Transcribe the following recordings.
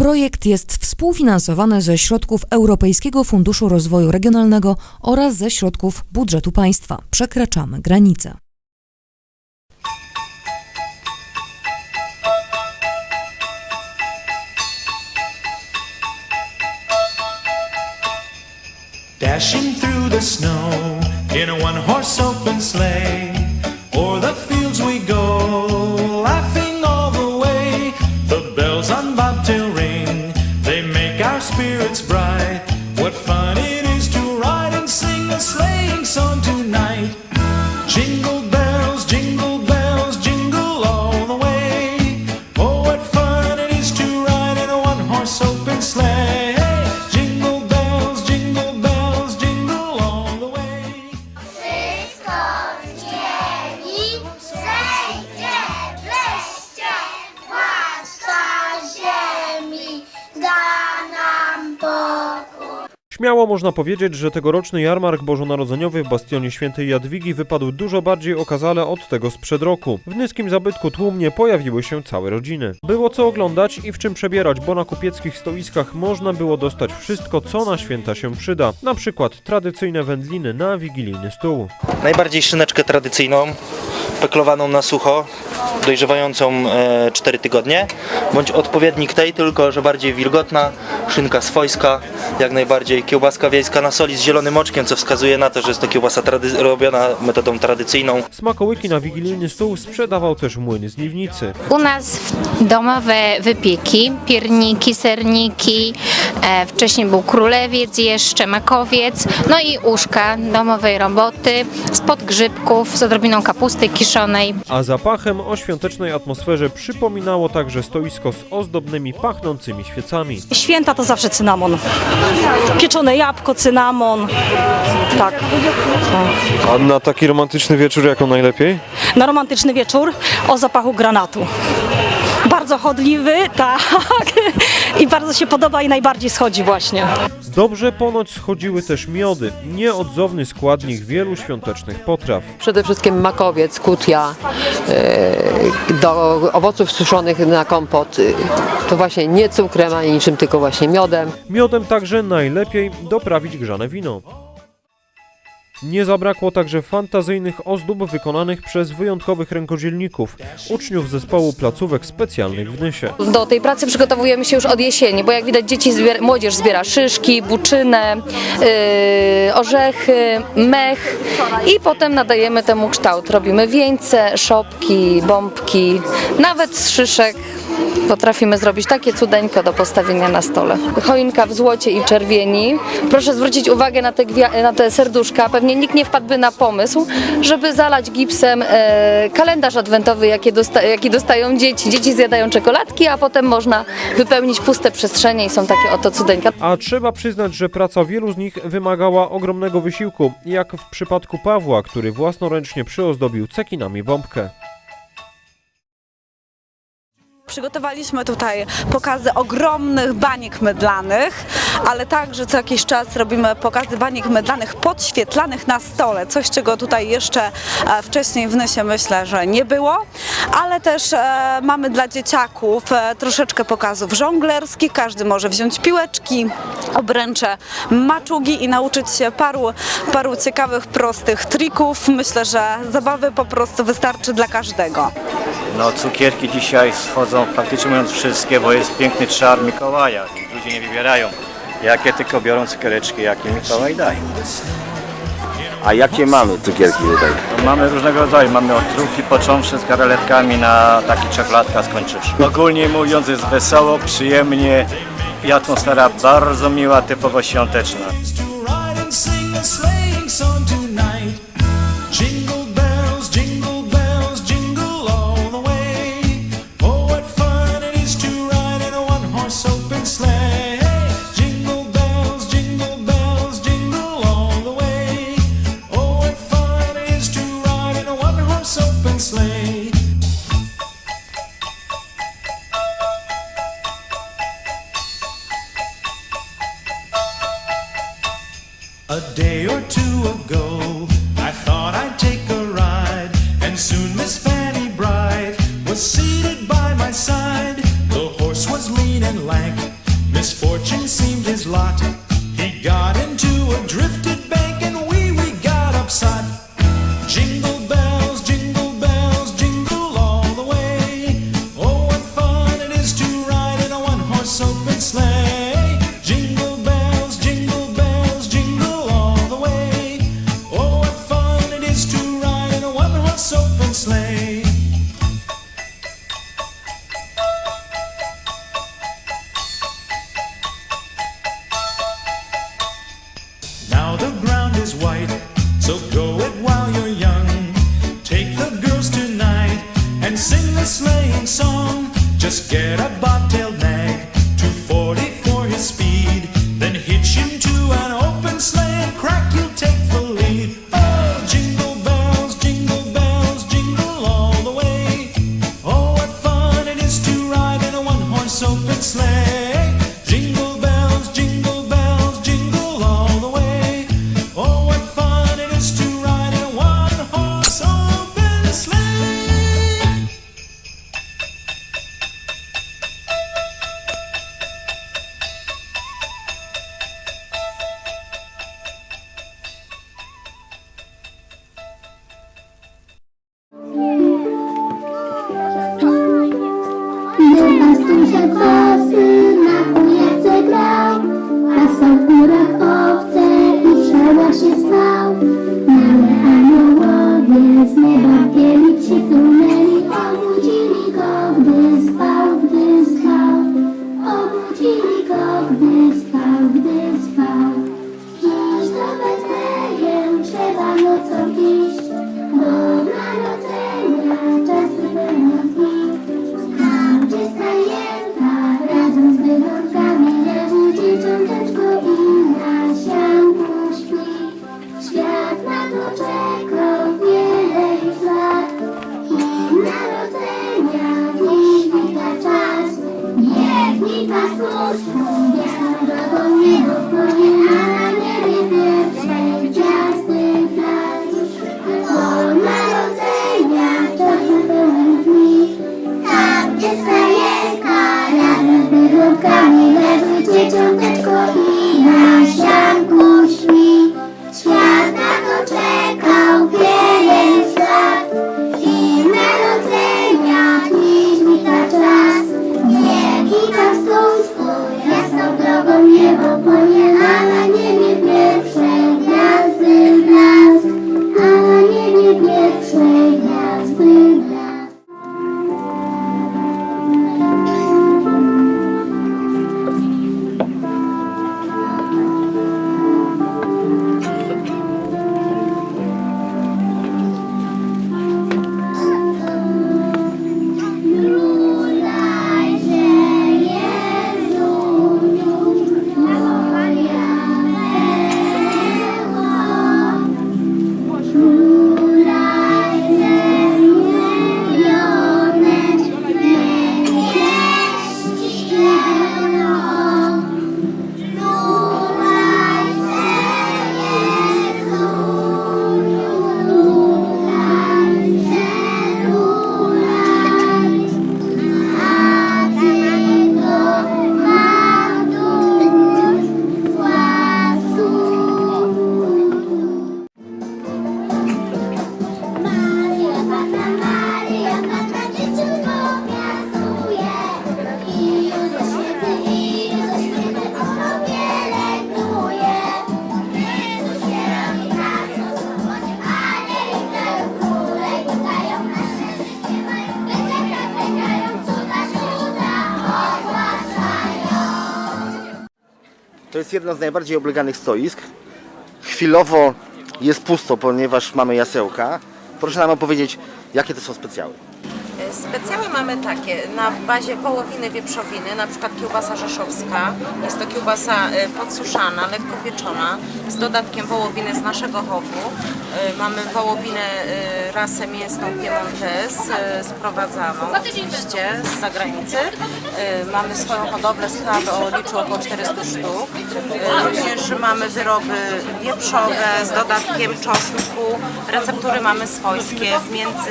Projekt jest współfinansowany ze środków Europejskiego Funduszu Rozwoju Regionalnego oraz ze środków budżetu państwa. Przekraczamy granice. Dashing through the snow in a one horse open sleigh. Można powiedzieć, że tegoroczny jarmark bożonarodzeniowy w bastionie świętej Jadwigi wypadł dużo bardziej okazale od tego sprzed roku. W nyskim zabytku tłumnie pojawiły się całe rodziny. Było co oglądać i w czym przebierać, bo na kupieckich stoiskach można było dostać wszystko, co na święta się przyda. Na przykład tradycyjne wędliny na wigilijny stół. Najbardziej szyneczkę tradycyjną, peklowaną na sucho, dojrzewającą e, 4 tygodnie, bądź odpowiednik tej, tylko że bardziej wilgotna, szynka swojska, jak najbardziej kiełbaska wiejska na soli z zielonym oczkiem, co wskazuje na to, że jest to kiełbasa trady- robiona metodą tradycyjną. Smakołyki na wigilijny stół sprzedawał też młyn z Liwnicy. U nas domowe wypieki, pierniki, serniki, e, wcześniej był królewiec jeszcze, makowiec, no i uszka domowej roboty z podgrzybków, z odrobiną kapusty kiszonej. A zapachem o świątecznej atmosferze przypominało także stoisko z ozdobnymi, pachnącymi świecami. Święta to zawsze cynamon. Pieczone jabłko, cynamon. Tak. A na taki romantyczny wieczór jako najlepiej? Na romantyczny wieczór o zapachu granatu. Bardzo chodliwy, tak. I bardzo się podoba i najbardziej schodzi właśnie. Dobrze ponoć schodziły też miody, nieodzowny składnik wielu świątecznych potraw. Przede wszystkim makowiec, kutia, e, do owoców suszonych na kompot. e, To właśnie nie cukrem ani niczym, tylko właśnie miodem. Miodem także najlepiej doprawić grzane wino. Nie zabrakło także fantazyjnych ozdób wykonanych przez wyjątkowych rękodzielników, uczniów zespołu placówek specjalnych w Nysie. Do tej pracy przygotowujemy się już od jesieni, bo jak widać dzieci, zbier- młodzież zbiera szyszki, buczynę, yy, orzechy, mech i potem nadajemy temu kształt. Robimy wieńce, szopki, bombki, nawet z szyszek potrafimy zrobić takie cudeńko do postawienia na stole. Choinka w złocie i czerwieni. Proszę zwrócić uwagę na te, na te serduszka. Pewnie nikt nie wpadłby na pomysł, żeby zalać gipsem e, kalendarz adwentowy, jaki, dosta- jaki dostają dzieci. Dzieci zjadają czekoladki, a potem można wypełnić puste przestrzenie i są takie oto cudeńka. A trzeba przyznać, że praca wielu z nich wymagała ogromnego wysiłku, jak w przypadku Pawła, który własnoręcznie przyozdobił cekinami bombkę. Przygotowaliśmy tutaj pokazy ogromnych baniek mydlanych, ale także co jakiś czas robimy pokazy baniek mydlanych podświetlanych na stole. Coś, czego tutaj jeszcze e, wcześniej w Nysie myślę, że nie było, ale też e, mamy dla dzieciaków e, troszeczkę pokazów żonglerskich. Każdy może wziąć piłeczki, obręcze, maczugi i nauczyć się paru, paru ciekawych, prostych trików. Myślę, że zabawy po prostu wystarczy dla każdego. No cukierki dzisiaj schodzą praktycznie mówiąc wszystkie, bo jest piękny czar Mikołaja ludzie nie wybierają jakie tylko biorą cukiereczki, jakie Mikołaj daje. A jakie mamy cukierki tutaj? Mamy różnego rodzaju, mamy od trufli począwszy z karaletkami na taki czekoladka skończywszy. Ogólnie mówiąc jest wesoło, przyjemnie i atmosfera bardzo miła, typowo świąteczna. Sing the sleighing song. Just get a bobtail nag, jest jedno z najbardziej obleganych stoisk. Chwilowo jest pusto, ponieważ mamy jasełka. Proszę nam opowiedzieć, jakie to są specjały. Specjały mamy takie na bazie wołowiny wieprzowiny, na przykład kiełbasa rzeszowska. Jest to kiełbasa e, podsuszana, lekko pieczona, z dodatkiem wołowiny z naszego chowu. E, Mamy wołowinę e, rasę mięsną Piemontes, sprowadzaną oczywiście z zagranicy. E, Mamy swoją hodowlę strawy o liczu około 400 sztuk. E, Również mamy wyroby wieprzowe z dodatkiem czosnku. Receptury mamy swojskie z między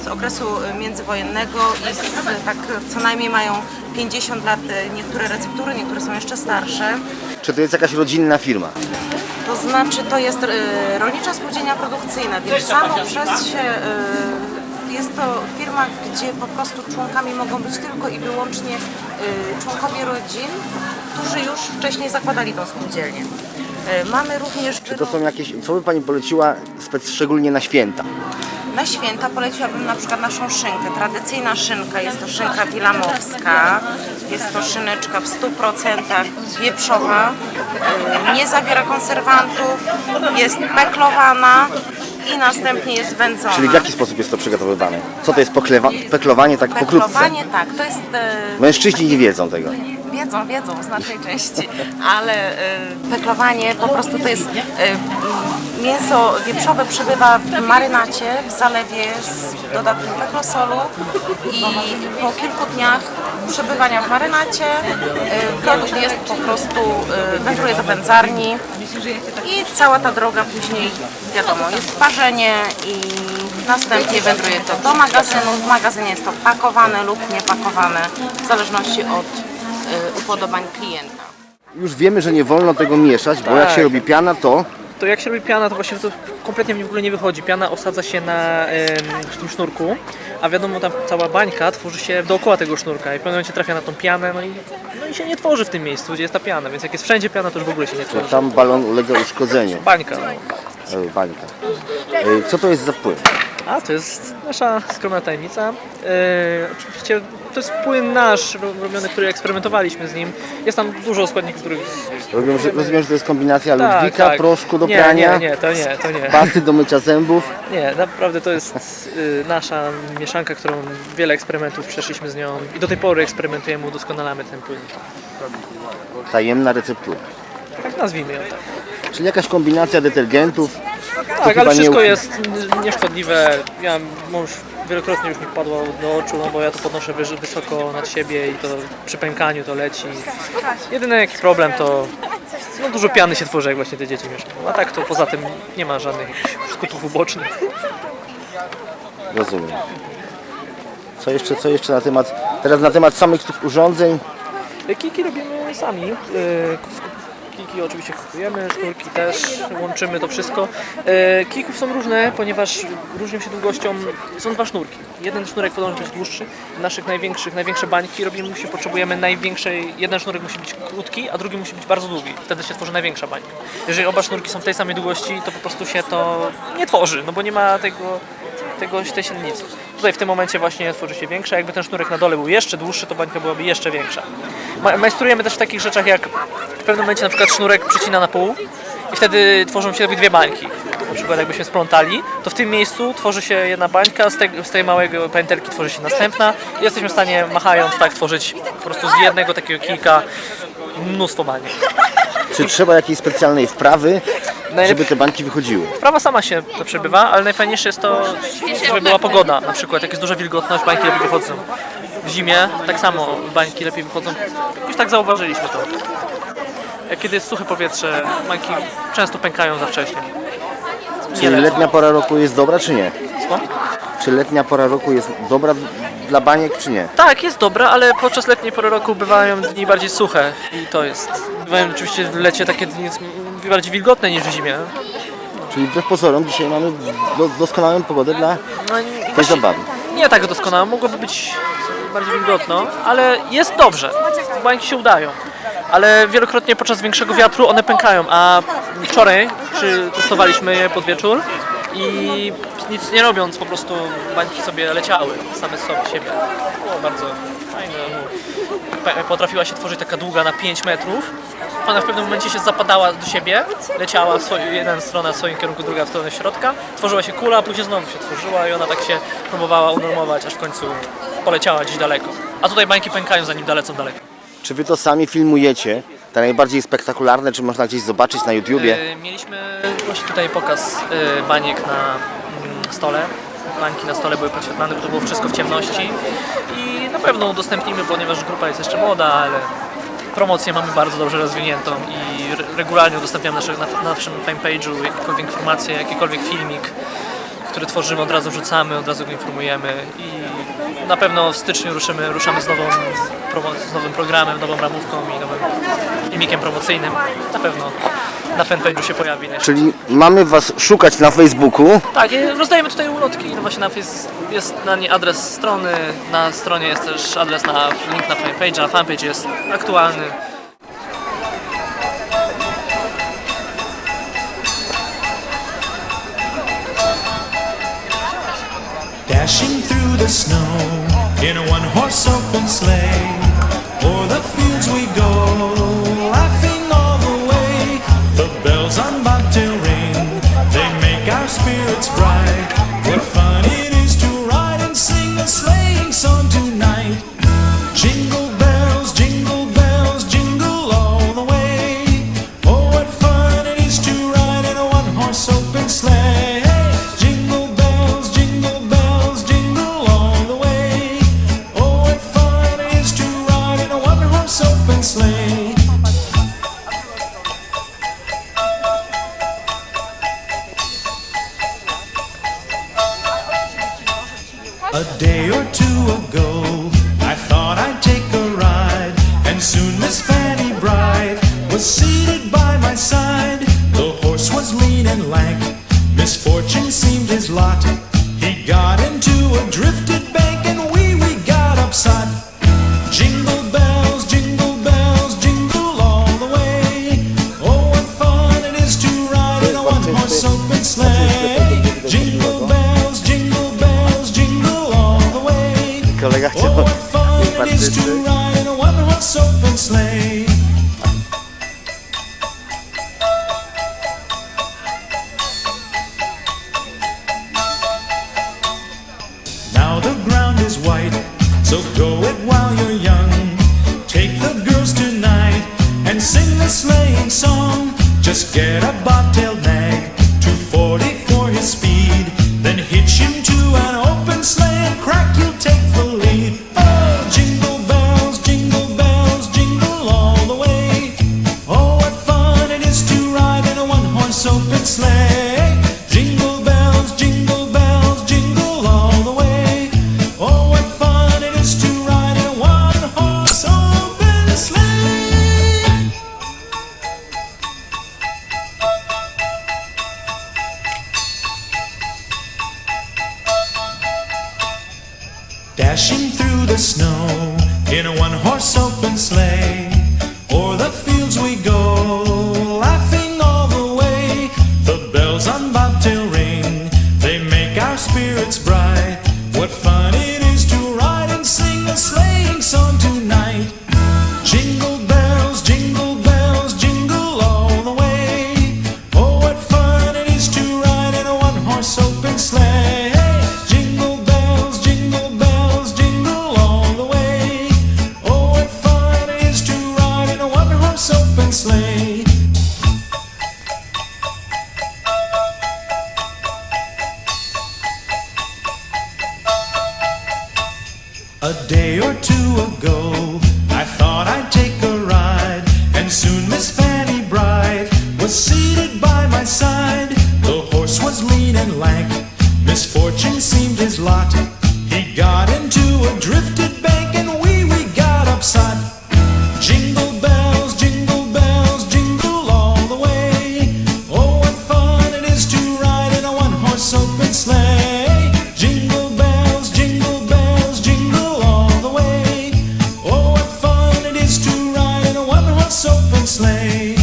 y, z okresu międzywojennego i z, tak co najmniej mają 50 lat y, niektóre receptury, niektóre są jeszcze starsze. Czy to jest jakaś rodzinna firma? To znaczy to jest y, rolnicza spółdzielnia produkcyjna, więc samo przez się y, jest to firma, gdzie po prostu członkami mogą być tylko i wyłącznie y, członkowie rodzin, którzy już wcześniej zakładali tą spółdzielnię. Y, Mamy również Czy to są jakieś, co by Pani poleciła szczególnie na święta? Na święta poleciłabym na przykład naszą szynkę. Tradycyjna szynka jest to szynka wilamowska. Jest to szyneczka w 100% wieprzowa. y, Nie zawiera konserwantów. Jest peklowana i następnie jest wędzona. Czyli w jaki sposób jest to przygotowywane? Co to jest poklewa- peklowanie tak pokrótce? Peklowanie, tak, to jest... y, Mężczyźni nie wiedzą tego. Wiedzą, wiedzą w znacznej części, ale y, peklowanie po prostu to jest y, mięso wieprzowe przebywa w marynacie, w zalewie z dodatkiem peklosolu i po kilku dniach przebywania w marynacie y, produkt jest po prostu, y, wędruje do wędzarni i cała ta droga później wiadomo, jest parzenie i następnie wędruje to do magazynu. W magazynie jest to pakowane lub niepakowane w zależności od y, upodobań klienta. Już wiemy, że nie wolno tego mieszać, bo jak Tak. się robi piana, to To jak się robi piana, to właśnie to kompletnie w ogóle nie wychodzi. Piana osadza się na em, tym sznurku, a wiadomo, tam cała bańka tworzy się dookoła tego sznurka i w pewnym momencie trafia na tą pianę, no i, no i się nie tworzy w tym miejscu, gdzie jest ta piana, więc jak jest wszędzie piana, to już w ogóle się nie tworzy. tam balon ulega uszkodzeniu. Bańka. No. E, Bańka. E, Co to jest za wpływ? A, to jest nasza skromna tajemnica. E, oczywiście to jest płyn nasz, ro- robiony, który eksperymentowaliśmy z nim. Jest tam dużo składników, których... Rozumiem, że, rozumiem, że to jest kombinacja Tak, ludwika, tak. proszku do nie, prania, Nie, nie, to nie, to nie. pasty do mycia zębów. Nie, naprawdę to jest y, nasza mieszanka, którą wiele eksperymentów przeszliśmy z nią i do tej pory eksperymentujemy, udoskonalamy ten płyn. Tajemna receptura. Tak nazwijmy ją tak. Czyli jakaś kombinacja detergentów. Tak, ale nie wszystko ukry- jest nieszkodliwe. Ja mąż wielokrotnie już mi padło do oczu, no bo ja to podnoszę wyż- wysoko nad siebie i to przy pękaniu to leci. Jedyny jaki problem to no dużo piany się tworzy, jak właśnie te dzieci mieszkają. A tak to poza tym nie ma żadnych jakichś skutków ubocznych. Rozumiem. Co jeszcze, co jeszcze na temat, teraz na temat samych tych urządzeń. Kiki robimy sami. Yy, Kiki oczywiście kupujemy, sznurki też, łączymy to wszystko. Yy, Kików są różne, ponieważ różnią się długością. Są dwa sznurki. Jeden sznurek może być dłuższy. Naszych największych, największe bańki robimy, musi, potrzebujemy największej. Jeden sznurek musi być krótki, a drugi musi być bardzo długi. Wtedy się tworzy największa bańka. Jeżeli oba sznurki są tej samej długości, to po prostu się to nie tworzy, no bo nie ma tego, tego tej średnicy. Tutaj w tym momencie właśnie tworzy się większa. Jakby ten sznurek na dole był jeszcze dłuższy, to bańka byłaby jeszcze większa. Ma- Majstrujemy też w takich rzeczach jak w pewnym momencie na przykład sznurek przecina na pół i wtedy tworzą się dwie bańki. Na przykład jakbyśmy splątali, to w tym miejscu tworzy się jedna bańka, z, tej- z tej małego pętelki tworzy się następna i jesteśmy w stanie machając tak tworzyć po prostu z jednego takiego kilka mnóstwo baniek. Czy trzeba jakiejś specjalnej wprawy, Najlep- żeby te bańki wychodziły? Prawa sama się to przebywa, ale najfajniejsze jest to, żeby była pogoda. Na przykład jak jest duża wilgotność, bańki lepiej wychodzą. W zimie tak samo bańki lepiej wychodzą. Już tak zauważyliśmy to. Jak kiedy jest suche powietrze, bańki często pękają za wcześnie. Czyli letnia pora roku jest dobra, czy nie? Słucham? Czy letnia pora roku jest dobra dla baniek, czy nie? Tak, jest dobra, ale podczas letniej pory roku bywają dni bardziej suche i to jest. Bywają oczywiście w lecie takie dni bardziej wilgotne niż w zimie. Czyli wbrew pozorom dzisiaj mamy do, doskonałą pogodę dla No, i tej właśnie zabawy. Nie tak doskonałe, mogłoby być bardziej wilgotno, ale jest dobrze. Bańki się udają. Ale wielokrotnie podczas większego wiatru one pękają, a wczoraj przy, testowaliśmy je pod wieczór i nic nie robiąc, po prostu bańki sobie leciały same z sobie siebie. Było bardzo fajne. Pe- Potrafiła się tworzyć taka długa na 5 metrów. Ona w pewnym momencie się zapadała do siebie, leciała w swoją, jedna strona w swoim kierunku, druga w stronę środka. Tworzyła się kula, a później znowu się tworzyła i ona tak się próbowała unormować, aż w końcu poleciała gdzieś daleko. A tutaj bańki pękają zanim dalecą daleko. Czy wy to sami filmujecie? Te najbardziej spektakularne, czy można gdzieś zobaczyć na YouTubie? Yy, mieliśmy właśnie tutaj pokaz yy, baniek na stole. Bańki na stole były podświetlane, bo to było wszystko w ciemności. I na pewno udostępnimy, ponieważ grupa jest jeszcze młoda, ale promocję mamy bardzo dobrze rozwiniętą i re- regularnie udostępniam nasze, na, na naszym fanpage'u jakiekolwiek informacje, jakikolwiek filmik, który tworzymy, od razu wrzucamy, od razu go informujemy i na pewno w styczniu ruszymy, ruszamy z, nową, z nowym programem, nową ramówką i nowym filmikiem promocyjnym. Na pewno na fanpage'u się pojawi. Czyli mamy Was szukać na Facebooku. Tak, rozdajemy tutaj ulotki. No właśnie na jest na niej adres strony, na stronie jest też adres na link na fanpage, a fanpage jest aktualny. Dashing through the snow in a one horse open sleigh. A day or two ago, I thought I'd take a ride, and soon Miss Fanny Bright was seated by my side. The horse was lean and lank, misfortune seemed his lot. soap and sleigh.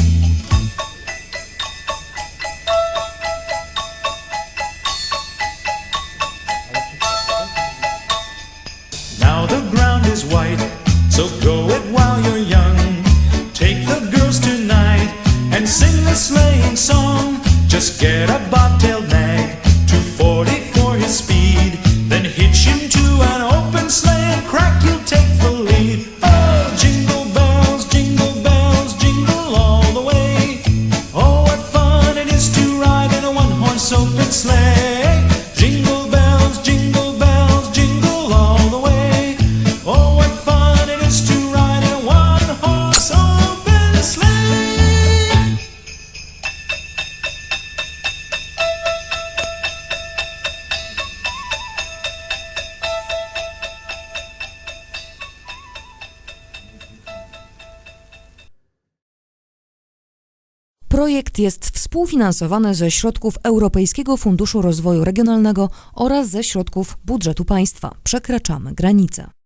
Projekt jest współfinansowany ze środków Europejskiego Funduszu Rozwoju Regionalnego oraz ze środków budżetu państwa. Przekraczamy granice.